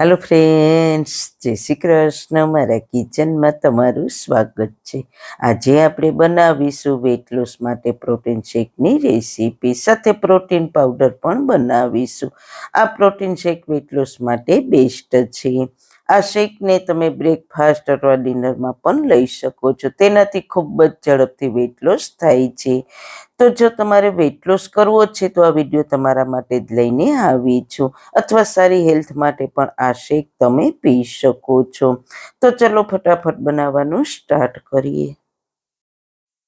Hello friends જય શ્રી કૃષ્ણ. મારા કિચનમાં તમારું સ્વાગત છે. આજે આપણે બનાવીશું વેટ લોસ માટે પ્રોટીન શેકની રેસીપી સાથે પ્રોટીન પાવડર પણ બનાવીશું. આ પ્રોટીન શેક વેટ લોસ માટે બેસ્ટ છે. આ શેકને તમે બ્રેકફાસ્ટ અથવા ડિનરમાં પણ લઈ શકો છો. તેનાથી ખૂબ જ ઝડપથી વેટ લોસ થાય છે. તો જો તમારે વેટ લોસ કરવો છે, તો આ વીડિયો તમારા માટે જ લઈને આવી છું. અથવા સારી હેલ્થ માટે પણ આ શેક તમે પી શકો છો. તો ચલો ફટાફટ બનાવવાનું સ્ટાર્ટ કરીએ.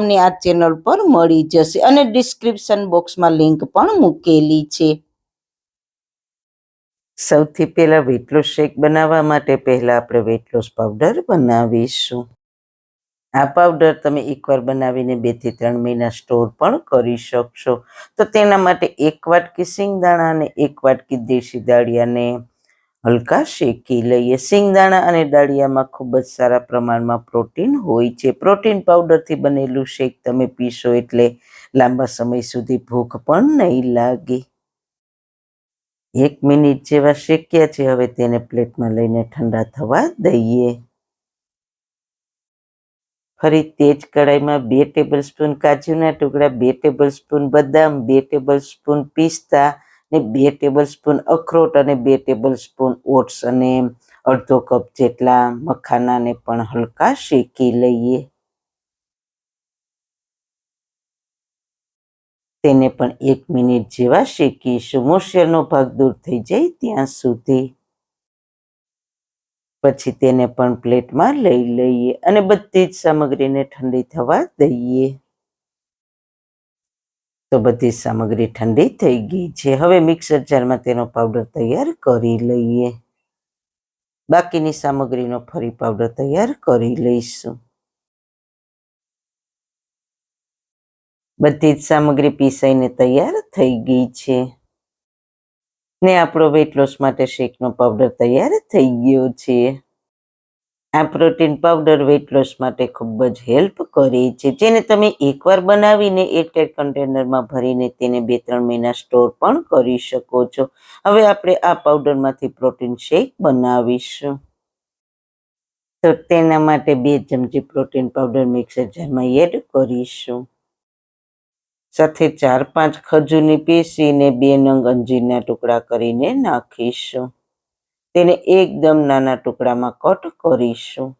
તમને આ ચેનલ પર મળી જશે અને ડિસ્ક્રિપ્શન બોક્સમાં લિંક પણ મૂકેલી છે. સૌથી પહેલાં વેટ લોસ શેક બનાવવા માટે પહેલાં આપણે વેટ લોસ પાવડર બનાવીશું. આ પાવડર તમે એકવાર બનાવીને બેથી ત્રણ મહિના સ્ટોર પણ કરી શકશો. તો તેના માટે એક વાટકી સિંગદાણા અને એક વાટકી દેશી દાળિયાને હલકા શેકી લઈએ. સિંગદાણા અને દાળિયામાં ખૂબ જ સારા પ્રમાણમાં પ્રોટીન હોય છે. પ્રોટીન પાવડરથી બનેલું શેક તમે પીશો એટલે લાંબા સમય સુધી ભૂખ પણ નહીં લાગે. એક મિનિટ જેવા શેક્યા છે. હવે તેને પ્લેટમાં લઈને ઠંડા થવા દઈએ. ફરી તેજ કડાઈમાં બે ટેબલ સ્પૂન કાજુના ટુકડા, બે ટેબલ સ્પૂન બદામ, બે ટેબલ સ્પૂન પિસ્તા ને બે ટેબલ સ્પૂન અખરોટ અને બે ટેબલ સ્પૂન ઓટ્સ અને અડધો કપ જેટલા મખાનાને પણ હલકા શેકી લઈએ. તેને પણ એક મિનિટ જેવા શેકીશું. મોશિયાનો ભાગ દૂર થઈ જાય ત્યાં સુધી. પછી તેને પણ પ્લેટમાં લઈ લઈએ અને બધી જ સામગ્રીને ઠંડી થવા દઈએ. તો બધી સામગ્રી ઠંડી થઈ ગઈ છે. હવે મિક્સર જારમાં તેનો પાવડર તૈયાર કરી લઈએ. બાકીની સામગ્રીનો ફરી પાવડર તૈયાર કરી લઈશું. બધી જ સામગ્રી પીસાઈને તૈયાર થઈ ગઈ છે. ને આપણો વેટ લોસ માટે શેકનો પાવડર તૈયાર થઈ ગયો છે. આ પ્રોટીન પાવડર વેટ લોસ માટે ખૂબ જ હેલ્પ કરે છે. જેને તમે એકવાર બનાવીને એરટેર કન્ટેનરમાં ભરીને તેને બે ત્રણ મહિના સ્ટોર પણ કરી શકો છો. હવે આપણે આ પાવડરમાંથી પ્રોટીન શેક બનાવીશું. તો તેના માટે બે ચમચી પ્રોટીન પાવડર મિક્સર જારમાં એડ કરીશું. સાથે ચાર પાંચ ખજૂરની પીસીને બે નંગ અંજીરના ટુકડા કરીને નાખીશું. તેને એકદમ નાના ટુકડામાં કટ કરીશું.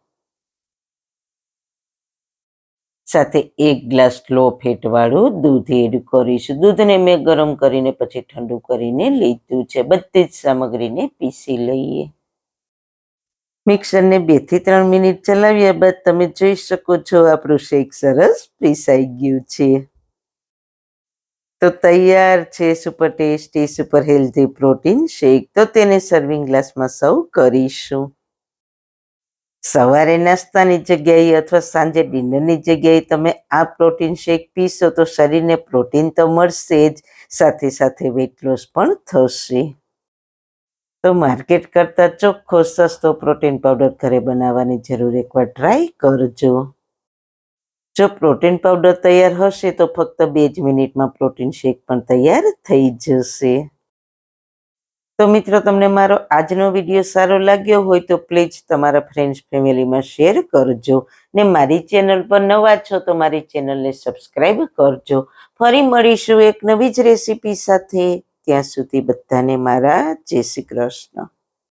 સાથે એક ગ્લાસ લો ફેટવાળું દૂધ એડ કરીશું. દૂધને મેં ગરમ કરીને પછી ઠંડુ કરીને લીધું છે. બધી જ સામગ્રીને પીસી લઈએ. મિક્સરને બેથી ત્રણ મિનિટ ચલાવ્યા બાદ તમે જોઈ શકો છો આપણું શેક સરસ પીસાઈ ગયું છે. તો તૈયાર છે super tasty super healthy protein shake તો તેને સર્વિંગ ગ્લાસમાં સર્વ કરીશું. સવારે નાસ્તાની જગ્યાએ અથવા સાંજે ડિનરની જગ્યાએ તમે આ પ્રોટીન શેક પીશો તો શરીરને પ્રોટીન તો મળશે જ, સાથે સાથે વેટ લોસ પણ થશે. તો માર્કેટ કરતાં ચોખ્ખો, સસ્તો પ્રોટીન પાવડર ઘરે બનાવવાની જરૂર એકવાર ટ્રાય કરજો. જો પ્રોટીન પાવડર તૈયાર હશે તો ફક્ત બે જ મિનિટમાં પ્રોટીન શેક પણ તૈયાર થઈ જશે. તો મિત્રો, તમને મારો આજનો વીડિયો સારો લાગ્યો હોય તો પ્લીઝ તમારા ફ્રેન્ડ્સ ફેમિલીમાં શેર કરજો ને મારી ચેનલ પર નવા છો તો મારી ચેનલને સબસ્ક્રાઈબ કરજો. ફરી મળીશું એક નવી જ રેસીપી સાથે. ત્યાં સુધી બધાને મારા જય શ્રી કૃષ્ણ.